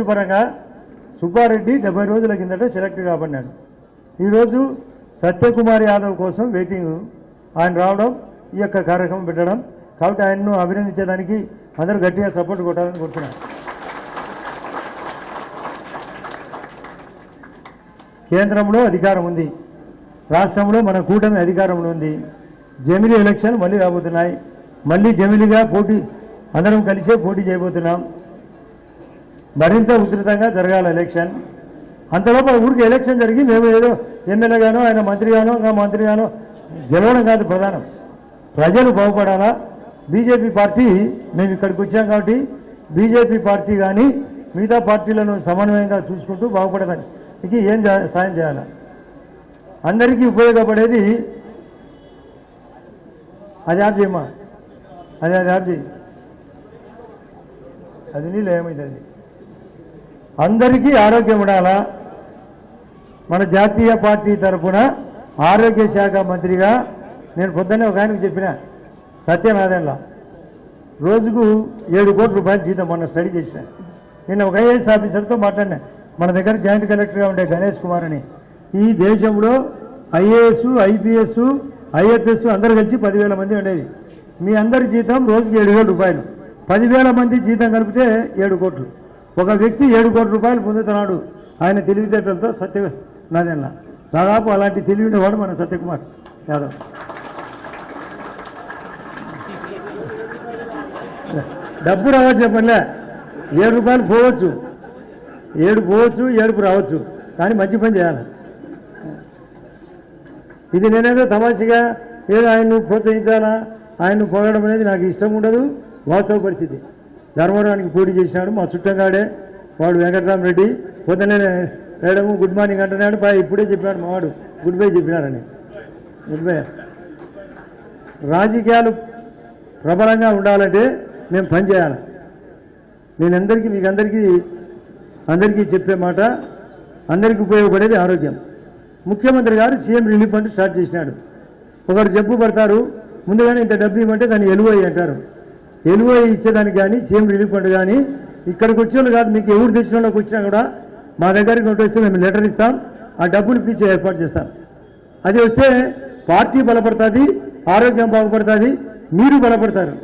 పరంగా సుబ్బారెడ్డి డెబ్బై రోజుల కిందట సెలెక్ట్ కాబడినాడు. ఈరోజు సత్యకుమార్ యాదవ్ కోసం వెయిటింగ్ ఆయన రావడం ఈ యొక్క కార్యక్రమం పెట్టడం కాబట్టి ఆయన్ను అభినందించేదానికి అందరూ గట్టిగా సపోర్ట్ కొట్టాలని కోరుతున్నాను. కేంద్రంలో అధికారం ఉంది. రాష్ట్రంలో మన కూటమి అధికారంలో ఉంది. జమిలీ ఎలక్షన్ మళ్ళీ రాబోతున్నాయి. మళ్ళీ జమిలీగా పోటీ అందరం కలిసే పోటీ చేయబోతున్నాం. మరింత ఉధృతంగా జరగాలి ఎలక్షన్ అంతలోపల ఊరికి ఎలక్షన్ జరిగి మేము ఏదో ఎమ్మెల్యేగానో ఆయన మంత్రిగానో మంత్రిగానో గెలవడం కాదు ప్రధానం. ప్రజలు బాగుపడాలా? బీజేపీ పార్టీ మేము ఇక్కడికి వచ్చాం కాబట్టి బీజేపీ పార్టీ కానీ మిగతా పార్టీలను సమన్వయంగా చూసుకుంటూ బాగుపడదానికి ఏం సాయం చేయాలి? అందరికీ ఉపయోగపడేది అది ఆప్ చేయమ్మా అది అది ఆప్ చేయి అది నీళ్ళు ఏమైతుంది అందరికీ ఆరోగ్యం ఉండాలా? మన జాతీయ పార్టీ తరఫున ఆరోగ్య శాఖ మంత్రిగా నేను పొద్దున్నే ఒక ఆయనకు చెప్పిన సత్యనారాయణలో రోజుకు ఏడు కోట్ల రూపాయలు జీతం మొన్న స్టడీ చేసిన. నిన్న ఒక ఐఏఎస్ ఆఫీసర్తో మాట్లాడినా మన దగ్గర జాయింట్ కలెక్టర్గా ఉండే గణేష్ కుమార్ అని. ఈ దేశంలో ఐఏఎస్ ఐపీఎస్ ఐఎఫ్ఎస్ అందరు కలిసి పదివేల మంది ఉండేది. మీ అందరి జీతం రోజుకి ఏడు వేల రూపాయలు. పదివేల మంది జీతం కలిపితే ఏడు కోట్లు. ఒక వ్యక్తి ఏడు కోట్ల రూపాయలు పొందుతున్నాడు. ఆయన తెలివితేటలతో సత్య నాదెన్న దాదాపు అలాంటి తెలివినవాడు మన సత్యకుమార్ యాదవ్. డబ్బు రావచ్చు చెప్పలే ఏడు రూపాయలు పోవచ్చు. ఏడు పోవచ్చు ఏడుపు రావచ్చు. కానీ మంచి పని చేయాలి. ఇది నేనేదో తమాషగా ఏదో ఆయన్ను ప్రోత్సహించాలా? ఆయన్ను పొగడం అనేది నాకు ఇష్టం ఉండదు. వాస్తవ పరిస్థితి. ధర్మవరానికి పోటీ చేసినాడు. మా చుట్టంగాడే వాడు వెంకటరామరెడ్డి. పొద్దున్నే మేడం గుడ్ మార్నింగ్ అంటున్నాడు. పై ఇప్పుడే చెప్పాడు మావాడు గుడ్ బై చెప్పినారని. Good bye. రాజకీయాలు ప్రబలంగా ఉండాలంటే మేము పని చేయాలి. నేను అందరికీ మీకు అందరికీ అందరికీ చెప్పే మాట అందరికీ ఉపయోగపడేది ఆరోగ్యం. ముఖ్యమంత్రి గారు సీఎం రిలీఫ్ ఫండ్ స్టార్ట్ చేసినాడు. ఒకరు జబ్బు పడతారు. ముందుగానే ఇంత డబ్బు ఇవ్వమంటే దాన్ని ఎలువై అంటారు. ఎలువై ఇచ్చేదానికి కానీ సీఎం రిలీఫ్ ఫండ్ కానీ ఇక్కడికి వచ్చే వాళ్ళు కాదు మీకు ఎవరు తెచ్చిన వాళ్ళకి వచ్చినా కూడా మా దగ్గరికి ఒకటి వస్తే మేము లెటర్ ఇస్తాం ఆ డబ్బులు ఇప్పించే ఏర్పాటు చేస్తాం. అది వస్తే పార్టీ బలపడుతుంది ఆరోగ్యం బాగుపడుతుంది మీరు బలపడతారు.